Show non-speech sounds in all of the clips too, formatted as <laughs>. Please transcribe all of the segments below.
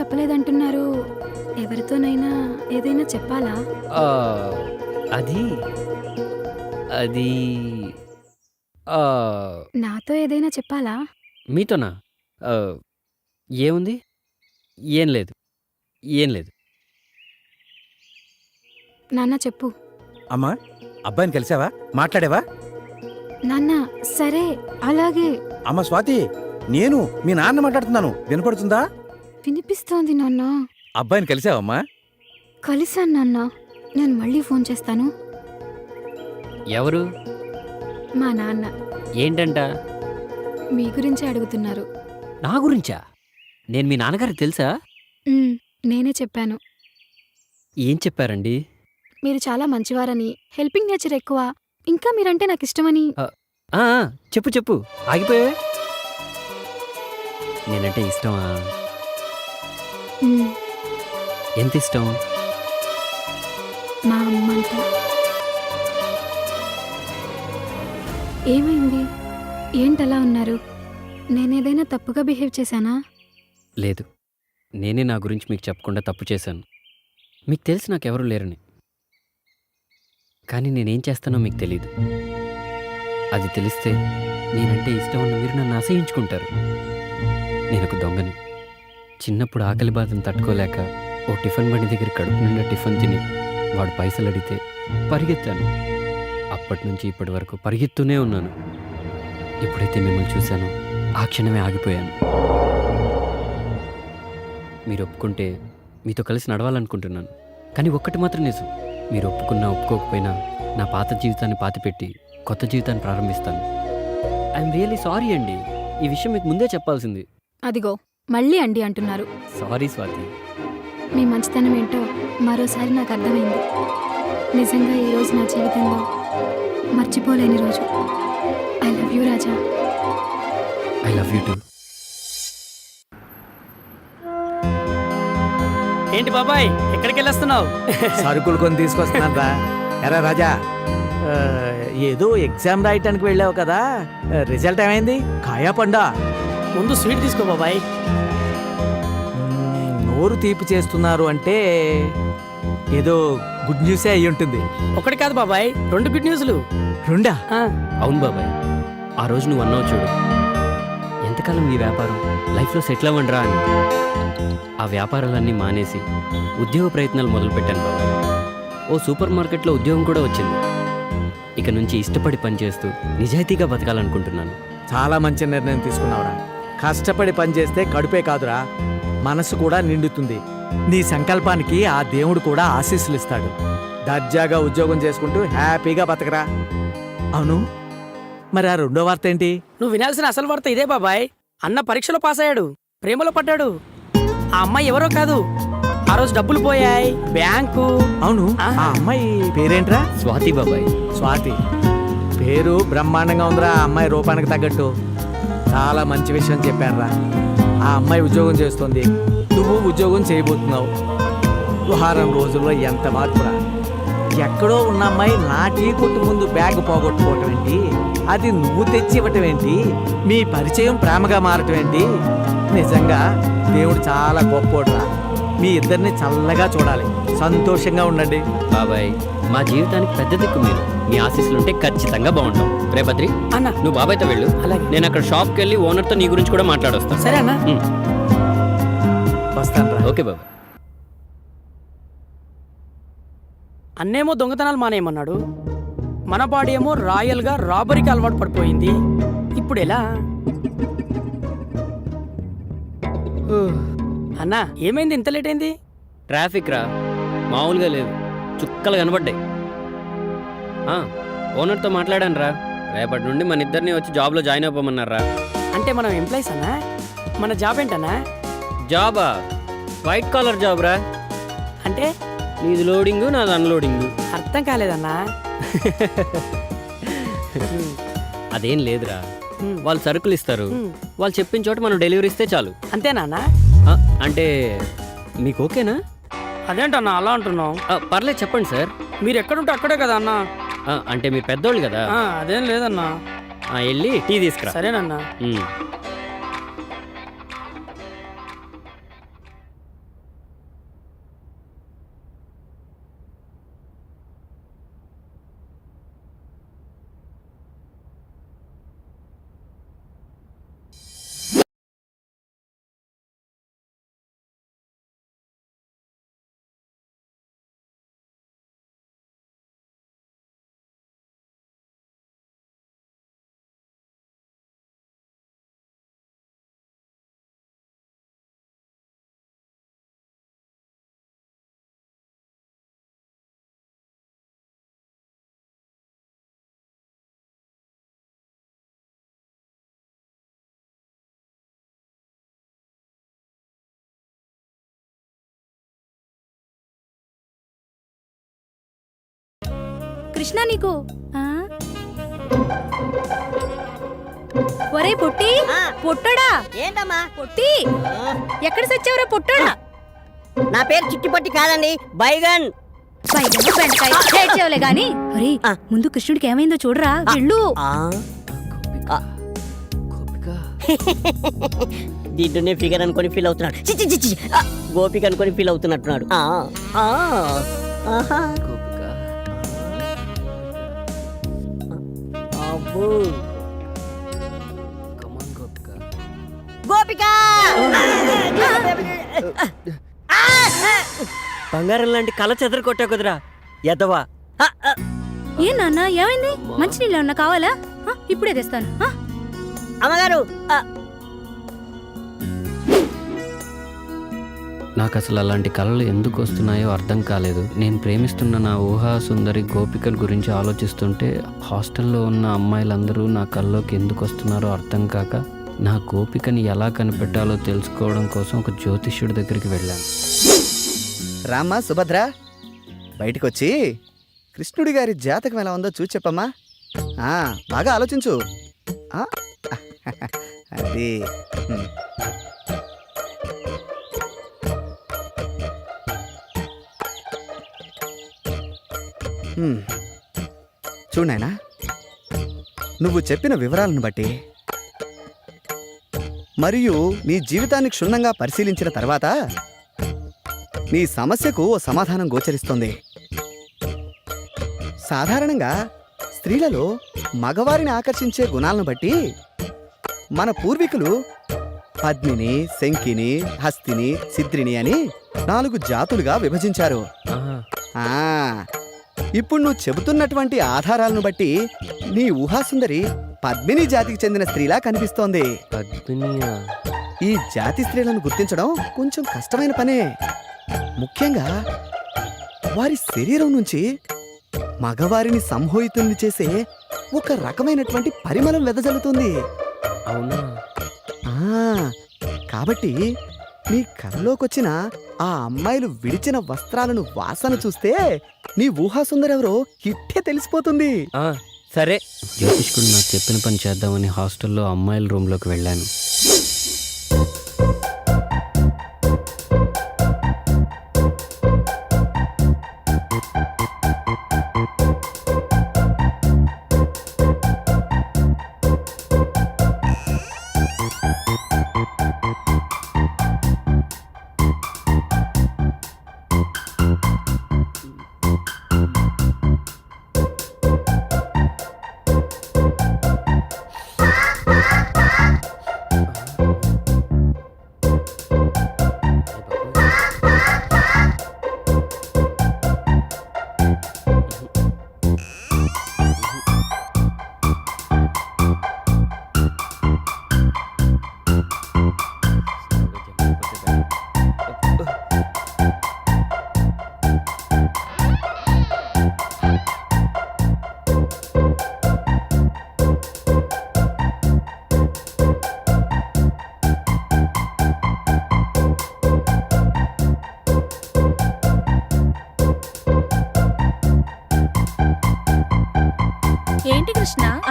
చెప్పలేదంటున్నారు. ఎవరితోనైనా ఏదైనా చెప్పాలా? ఆ, అది అది ఆ, నాతో ఏదైనా చెప్పాలా? మీతోనా? ఆ, ఏముంది? ఏం లేదు. ఏం లేదు. నాన్న చెప్పు. అమ్మా అబ్బాయిని కలిసావా? మాట్లాడావా? నాన్న సరే అలాగే. అమ్మ స్వాతి నేను మీ నాన్న మాట్లాడుతున్నాను. వినపడుతుందా? వినిపిస్తోంది నాన్న. అబ్బాయిని కలిసావమ్మా? కలిసాను నాన్న. నేను మళ్ళీ ఫోన్ చేస్తాను. ఎవరు? మా నాన్న. ఏంటంట? మీ గురించే అడుగుతున్నారు. నా గురించా? నేను మీ నాన్నగారికి తెలుసా? ఉమ్, నేనే చెప్పాను. ఏం చెప్పారండి? మీరు చాలా మంచివారని హెల్పింగ్ నేచర్ ఎక్కువ. ఇంకా మీరంటే నాకు ఇష్టమని ఆ, ఆ, చెప్పు చెప్పు. ఆగిపోయావే? నేనంటే ఇష్టమా? ఎంత ఇష్టం? మా అమ్మంట. ఏమైంది? ఏంటలా ఉన్నారు? నేనేదైనా తప్పుగా బిహేవ్ చేశానా? లేదు. నేనే నా గురించి మీకు చెప్పకుండా తప్పు చేశాను. మీకు తెలిసి నాకెవరూ లేరని. కానీ నేనేం చేస్తానో మీకు తెలీదు. అది తెలిస్తే నేనంటే ఇష్టం ఉన్న మీరు నన్ను నేను ఒక దొంగని. చిన్నప్పుడు ఆకలి బాధను తట్టుకోలేక ఓ టిఫిన్ బండి దగ్గర కడుపు నిండా టిఫిన్ తిని వాడు పైసలు అడిగితే పరిగెత్తాను. అప్పటి నుంచి ఇప్పటి వరకు పరిగెత్తూనే ఉన్నాను. ఎప్పుడైతే మిమ్మల్ని చూశానో ఆ క్షణమే ఆగిపోయాను. మీరు ఒప్పుకుంటే మీతో కలిసి నడవాలనుకుంటున్నాను. కానీ ఒక్కటి మాత్రం నిజం. మీరు ఒప్పుకున్నా ఒప్పుకోకపోయినా నా పాత జీవితాన్ని పాతిపెట్టి కొత్త జీవితాన్ని ప్రారంభిస్తాను. ఐఎమ్ రియల్లీ సారీ అండి. ఈ విషయం మీకు ముందే చెప్పాల్సింది. అదిగో మళ్ళీ అండి అంటున్నారు. సారీ స్వాతి. మీ మంచితనం ఏంటో మరోసారి నాకు అర్థమైంది. నిజంగా ఈ రోజు నా జీవితంలో మర్చిపోలేని రోజు. I love you Raja. I love you too. ఏంటి బాబాయ్ ఎక్కడికి వెళ్ళొస్తున్నావు? సరుకులు కొని తీసుకొస్తున్నాను రా. ఎరా రాజా. ఏదో ఎగ్జామ్ రాయటానికి వెళ్ళావు కదా. రిజల్ట్ ఏమైంది? కాయా పండా. ముందు స్వీట్ తీసుకో బాబాయ్. నోరు తీపి చేస్తున్నారు అంటే ఏదో గుడ్ న్యూసే అయి ఉంటుంది. ఒకటి కాదు బాబాయ్ రెండు గుడ్ న్యూస్లు. రెండా? ఆ, అవును బాబాయ్ ఆ రోజు నువ్వు అన్నావు చూడు. ఎంతకాలం ఈ వ్యాపారం? లైఫ్లో సెటిల్ అవ్వండిరా అని. ఆ వ్యాపారాలన్నీ మానేసి ఉద్యోగ ప్రయత్నాలు మొదలుపెట్టాను బాబాయ్. ఓ సూపర్ మార్కెట్లో ఉద్యోగం కూడా వచ్చింది. ఇక నుంచి ఇష్టపడి పనిచేస్తూ నిజాయితీగా బతకాలనుకుంటున్నాను. చాలా మంచి నిర్ణయం తీసుకున్నావురా. కష్టపడి పనిచేస్తే కడుపే కాదురా. మనసు కూడా నిండుతుంది. నీ సంకల్పానికి ఆ దేవుడు కూడా ఆశీస్సులు ఇస్తాడు దర్జాగా ఉద్యోగం చేసుకుంటూ హ్యాపీగా బతకరా. అవును. మరి ఆ రెండో వార్త ఏంటి? నువ్వు వినాల్సిన అసలు వార్త ఇదే బాబాయ్. అన్న పరీక్షలో పాస్ అయ్యాడు ప్రేమలో పడ్డాడు. ఆ అమ్మాయి ఎవరో కాదు. ఆ రోజు డబ్బులు పోయాయి. బ్యాంకు. అవును. ఆ. అమ్మాయి పేరేంట్రా? స్వాతి బాబాయ్. స్వాతి. పేరు బ్రహ్మాండంగా ఉందిరా. ఆ అమ్మాయి రూపానికి తగ్గట్టు. చాలా మంచి విషయం చెప్పారా ఆ అమ్మాయి ఉద్యోగం చేస్తుంది. నువ్వు ఉద్యోగం చేయబోతున్నావు. వారం రోజుల్లో ఎంత మార్పురా. ఎక్కడో ఉన్న అమ్మాయి నా టీ కొట్టు ముందు బ్యాగ్ పోగొట్టుకోవటం ఏంటి? అది నువ్వు తెచ్చి ఇవ్వటం ఏంటి? మీ పరిచయం ప్రేమగా మారటం ఏంటి? నిజంగా దేవుడు చాలా గొప్పోడురా. మీ ఇద్దరిని చల్లగా చూడాలి. సంతోషంగా ఉండండి. బాబాయ్ మా జీవితానికి పెద్ద దిక్కు మీరు. మీ ఆశీస్సులుంటే ఖచ్చితంగా బాగుంటాం. రేపత్రి అన్న. నువ్వు బాబాయ్తో వెళ్ళు. అలాగే. నేను అక్కడ షాప్కి వెళ్ళి ఓనర్తో నీ గురించి కూడా మాట్లాడొస్తాను సరే అన్న. ఉమ్, వస్తాను ఓకే బాబాయ్. అన్నేమో దొంగతనాలు మానేయమన్నాడు. మన బాడీ ఏమో రాయల్గా రాబరీకి అలవాటు పడిపోయింది. ఇప్పుడు ఎలా? అన్న ఏమైంది? ఇంత లేట్ అయింది? ట్రాఫిక్ రా మామూలుగా లేదు. చుక్కలు కనబడ్డాయి. ఓనర్తో మాట్లాడాను రా రేపటి నుండి మన ఇద్దరిని వచ్చి జాబ్లో జాయిన్ అవ్వమన్నారా అంటే మనం ఎంప్లాయీస్ అన్నా? మన జాబ్ ఏంటన్నా? జాబా? వైట్ కాలర్ జాబ్ రా అంటే? నీది లోడింగు నాది అన్లోడింగు. అర్థం కాలేదన్నా? <laughs> అదేం లేదురా. వాళ్ళు సరుకులు ఇస్తారు. వాళ్ళు చెప్పిన చోట మనం డెలివరీ ఇస్తే చాలు. అంతేనా అంటే మీకు ఓకేనా? అదేంటన్నా అలా అంటున్నావు? ఆ, పర్లేదు చెప్పండి సార్. మీరు ఎక్కడుంటే అక్కడే కదా అన్నా. అంటే మీరు పెద్దోళ్ళు కదా? అదేం లేదన్నా. ఆ, వెళ్ళి టీ తీసుకురా. సరేనన్నా. కృష్ణ నీకు? ఆ? ఒరే పొట్టి ఆ, పొట్టడా? ఏంటమ్మా? పొట్టి ఎక్కడ సచ్చావురా పొట్టడా? నా పేరు చిట్టిపట్టి కాదండి బైగన్. ఏడ్చావులే గాని. ఒరే ఆ. ముందు కృష్ణుడికి ఏమైందో చూడరా వెళ్ళు. <laughs> దీంట్లోనే ఫిగర్ అనుకొని ఫీల్ అవుతున్నాడు. చి, చి, చి, చి. ఆ, గోపిక అనుకొని ఫీల్ అవుతున్నట్టున్నాడు. అబ్బో. కమాన్ గోపిక గోపిక! బంగారం లాంటి కళ చెదర కొట్టావు కుదరా. ఎదవా ఏ నాన్న ఏమైంది? మంచినీళ్ళు ఏమన్నా కావాలా? ఆ, ఇప్పుడే తెస్తాను. అమ్మగారు. నాకు అసలు అలాంటి కళలు ఎందుకు వస్తున్నాయో అర్థం కాలేదు. నేను ప్రేమిస్తున్న నా ఊహా సుందరి గోపికల గురించి ఆలోచిస్తుంటే హాస్టల్లో ఉన్న అమ్మాయిలందరూ నా కళ్ళలోకి ఎందుకు వస్తున్నారో అర్థం కాక నా గోపికని ఎలా కనిపెట్టాలో తెలుసుకోవడం కోసం ఒక జ్యోతిష్యుడి దగ్గరికి వెళ్ళాను. రామ్మా సుభద్ర బయటికొచ్చి కృష్ణుడి గారి జాతకం ఎలా ఉందో చూసి చెప్పమ్మా. బాగా ఆలోచించు. <laughs> అది చూడు నాయనా నువ్వు చెప్పిన వివరాలను బట్టి మరియు నీ జీవితాన్ని క్షుణ్ణంగా పరిశీలించిన తర్వాత నీ సమస్యకు ఓ సమాధానం గోచరిస్తోంది. సాధారణంగా స్త్రీలలో మగవారిని ఆకర్షించే గుణాలను బట్టి మన పూర్వీకులు పద్మిని శంకిని హస్తిని సిద్రిని అని నాలుగు జాతులుగా విభజించారు. ఇప్పుడు నువ్వు చెబుతున్నటువంటి ఆధారాలను బట్టి నీ ఊహాసుందరి పద్మిని జాతికి చెందిన స్త్రీలా కనిపిస్తోంది. పద్మినియా? ఈ జాతి స్త్రీలను గుర్తించడం కొంచెం కష్టమైన పనే. ముఖ్యంగా వారి శరీరం నుంచి మగవారిని సంమోహితుల్ని చేసే ఒక రకమైనటువంటి పరిమళం వెదజల్లుతుంది. అవునా? కాబట్టి నీ కళ్ళలోకొచ్చిన ఆ అమ్మాయిలు విడిచిన వస్త్రాలను వాసన చూస్తే నీ ఊహాసుందరెవరో ఇట్టే తెలిసిపోతుంది. ఆ, సరే. జ్యోతిష్కుడు నాకు చెప్పిన పని చేద్దామని హాస్టల్లో అమ్మాయిల రూమ్లోకి వెళ్ళాను.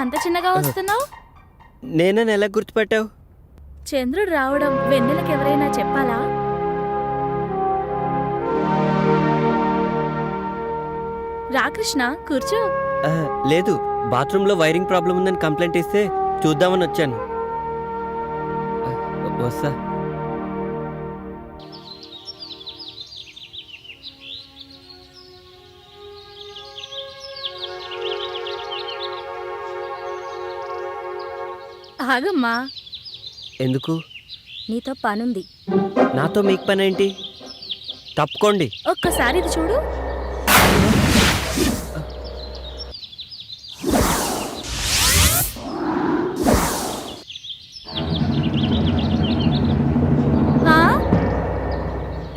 అంత చిన్నగా వస్తున్నావు? నేనే ఎలా గుర్తుపెట్టావు. చంద్రుడు రావడం వెన్నెలకు ఎవరైనా చెప్పాలా? రా కృష్ణ కూర్చో లేదు. బాత్రూంలో వైరింగ్ ప్రాబ్లం ఉందని కంప్లైంట్ ఇస్తే చూద్దామని వచ్చాను. వస్తా. ఆగమ్మా. ఎందుకు? నీతో పనుంది. నాతో మీకు పని ఏంటి తప్పుకోండి. ఒక్కసారి ఇది చూడు. ఆ?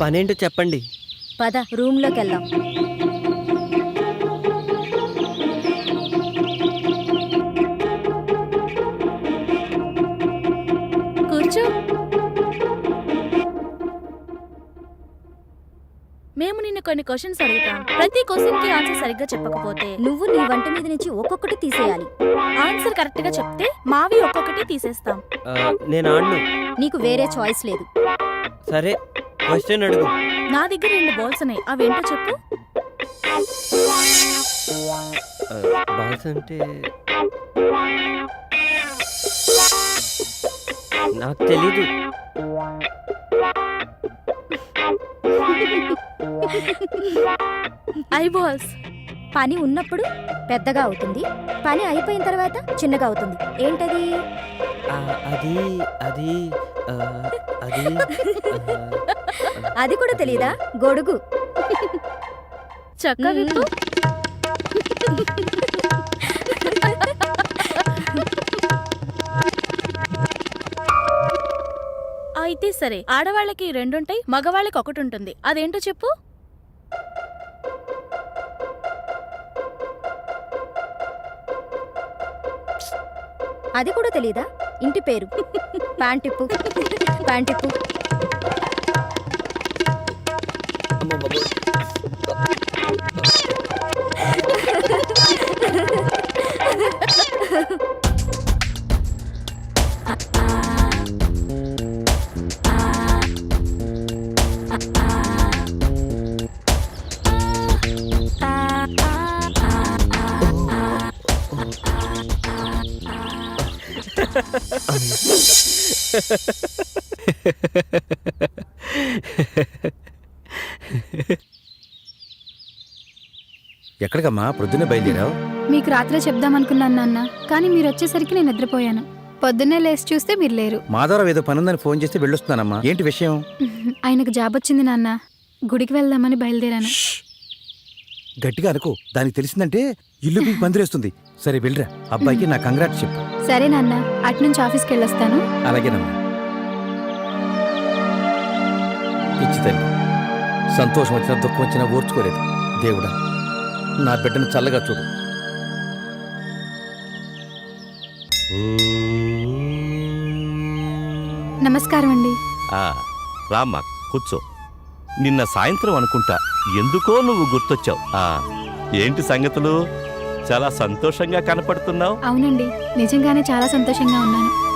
పనేంటో చెప్పండి. పద రూమ్లోకి వెళ్దాం మేము నిన్ను కొన్ని క్వశ్చన్స్ అడుగుతాం. ప్రతి క్వశ్చన్కి ఆన్సర్ సరిగ్గా చెప్పకపోతే నువ్వు నీ వంట మీద నుంచి ఒక్కొక్కటి తీసేయాలి. ఆన్సర్ కరెక్ట్గా చెప్తే మావి ఒక్కొక్కటి తీసేస్తాం. నేను ఆడను. నీకు వేరే చాయిస్ లేదు. సరే క్వశ్చన్ అడుగు. నా దగ్గర రెండు బాల్స్ ఉన్నాయి. అవేంటో చెప్పు. బాల్స్ అంటే నాకు తెలీదు. I balls. పని ఉన్నప్పుడు పెద్దగా అవుతుంది. పని అయిపోయిన తర్వాత చిన్నగా అవుతుంది. ఏంటది? అది అది అది అది కూడా తెలీదా? గొడుగు. చక్క విప్పు. అయితే సరే ఆడవాళ్ళకి రెండుంటాయి మగవాళ్ళకి ఒకటి ఉంటుంది అదేంటో చెప్పు. అది కూడా తెలీదా? ఇంటి పేరు. ప్యాంటిప్పు. ప్యాంటిప్పు. ఎక్కడికమ్మా? ప్రొద్దునే బయలుదేరావు? మీకు రాత్రే చెప్దామనుకున్నాను నాన్న. కానీ మీరు వచ్చేసరికి నేను నిద్రపోయాను. పొద్దున్నే లేచి చూస్తే మీరు లేరు. మాధవరావు ఏదో పనుందని ఫోన్ చేస్తే వెళ్ళొస్తున్నానమ్మా. ఏంటి విషయం? <laughs> ఆయనకు జాబ్ వచ్చింది నాన్న. గుడికి వెళ్దామని బయలుదేరాను. గట్టిగా అనుకో. దానికి తెలిసిందంటే ఇల్లు పీకి పందిరేస్తుంది సరే వెళ్ళరా. అబ్బాయికి నా కంగ్రాట్స్ చెప్పు. సరే నాన్న. అట్నుంచి ఆఫీస్కి వెళ్ళొస్తాను. అలాగేనమ్మా. పిచ్చి తల్లి సంతోషం వచ్చినా దుఃఖం వచ్చినా ఓర్చుకోలేదు. దేవుడా నా బిడ్డను చల్లగా చూడు. నమస్కారం అండి. ఆ, రామ్మా కూర్చో. నిన్న సాయంత్రం అనుకుంటా ఎందుకో నువ్వు గుర్తొచ్చావు. ఆ, ఏంటి సంగతులు? చాలా సంతోషంగా కనపడుతున్నావు. అవునండి నిజంగానే చాలా సంతోషంగా ఉన్నాను.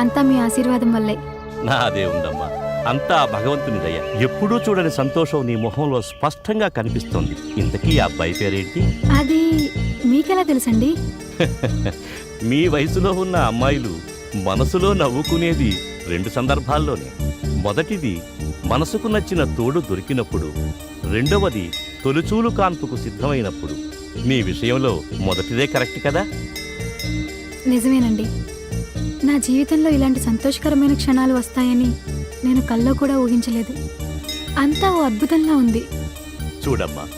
అంతా మీ ఆశీర్వాదం వల్లే. నాదే ఉందమ్మా. అంతా భగవంతుని దయ. ఎప్పుడూ చూడని సంతోషం నీ మొహంలో స్పష్టంగా కనిపిస్తోంది. ఇంతకీ ఆ అబ్బాయి పేరేంటి? అది మీకెలా తెలుసండి? <laughs> మీ వయసులో ఉన్న అమ్మాయిలు మనసులో నవ్వుకునేది రెండు సందర్భాల్లోనే. మొదటిది మనసుకు నచ్చిన తోడు దొరికినప్పుడు. రెండవది తొలిచూలు కాన్పుకు సిద్ధమైనప్పుడు. మీ విషయంలో మొదటిదే కరెక్ట్ కదా? నిజమేనండి. నా జీవితంలో ఇలాంటి సంతోషకరమైన క్షణాలు వస్తాయని నేను కల్లో కూడా ఊహించలేదు. అంతా ఓ అద్భుతంలా ఉంది. చూడమ్మా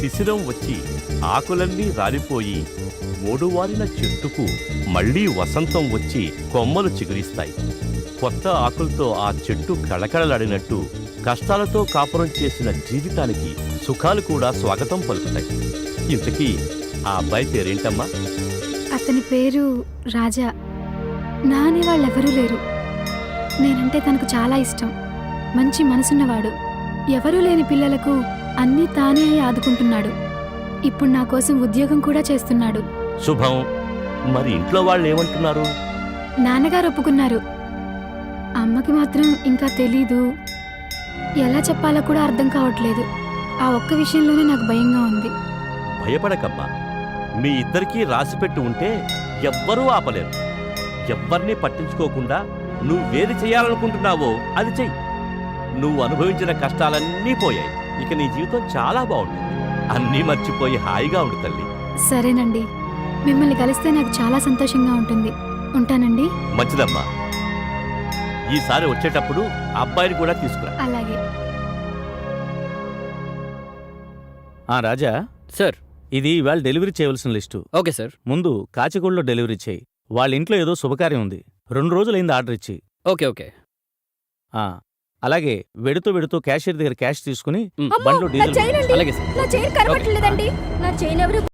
శిశిరం వచ్చి ఆకులన్నీ రాలిపోయి మూడువారిన చెట్టుకు మళ్ళీ వసంతం వచ్చి కొమ్మలు చిగురిస్తాయి. కొత్త ఆకులతో ఆ చెట్టు కళకళలాడినట్టు కష్టాలతో కాపురం చేసిన జీవితానికి సుఖాలు కూడా స్వాగతం పలుకుతాయి. ఇంతకీ ఆ అబ్బాయి పేరేంటమ్మా? అతని పేరు రాజా. నా అనే వాళ్ళెవరూ లేరు. నేనంటే తనకు చాలా ఇష్టం. మంచి మనసున్నవాడు. ఎవరూ లేని పిల్లలకు అన్నీ తానే అయి ఆదుకుంటున్నాడు. ఇప్పుడు నా కోసం ఉద్యోగం కూడా చేస్తున్నాడు. శుభం. మరి ఇంట్లో వాళ్ళు ఏమంటున్నారు నాన్నగారు ఒప్పుకున్నారు. అమ్మకి మాత్రం ఇంకా తెలీదు. ఎలా చెప్పాలో కూడా అర్థం కావట్లేదు. ఆ ఒక్క విషయంలోనే నాకు భయంగా ఉంది. భయపడకమ్మా. మీ ఇద్దరికీ రాసిపెట్టి ఉంటే ఎవ్వరూ ఆపలేరు. ఎవ్వరినీ పట్టించుకోకుండా నువ్వేది చేయాలనుకుంటున్నావో అది చెయ్యి. నువ్వు అనుభవించిన కష్టాలన్నీ పోయాయి. ఇక నీ జీవితం చాలా బాగుంటుంది. అన్నీ మర్చిపోయి హాయిగా ఉండు తల్లి. సరేనండి. మిమ్మల్ని కలిస్తే నాకు చాలా సంతోషంగా ఉంటుంది. ఉంటానండి? మంచిదమ్మా. ఈసారి వచ్చేటప్పుడు అబ్బాయిని కూడా తీసుకురా. అలాగే. ఆ రాజా. సార్. ఇది ఇవాళ డెలివరీ చేయవలసిన లిస్టు. Okay sir. ముందు కాచిగూడలో డెలివరీ చేయి. వాళ్ళ ఇంట్లో ఏదో శుభకార్యం ఉంది. రెండు రోజులైంది ఆర్డర్ ఇచ్చి. Okay okay. ఆ, అలాగే వెడుతూ వెడుతూ క్యాషియర్ దగ్గర క్యాష్ తీసుకుని. బండ్లో నా డీజిల్ చైన్ అండి. అలాగే సార్. నా చైన్ కనబట్టలేదండి నా చైన్ ఎవరు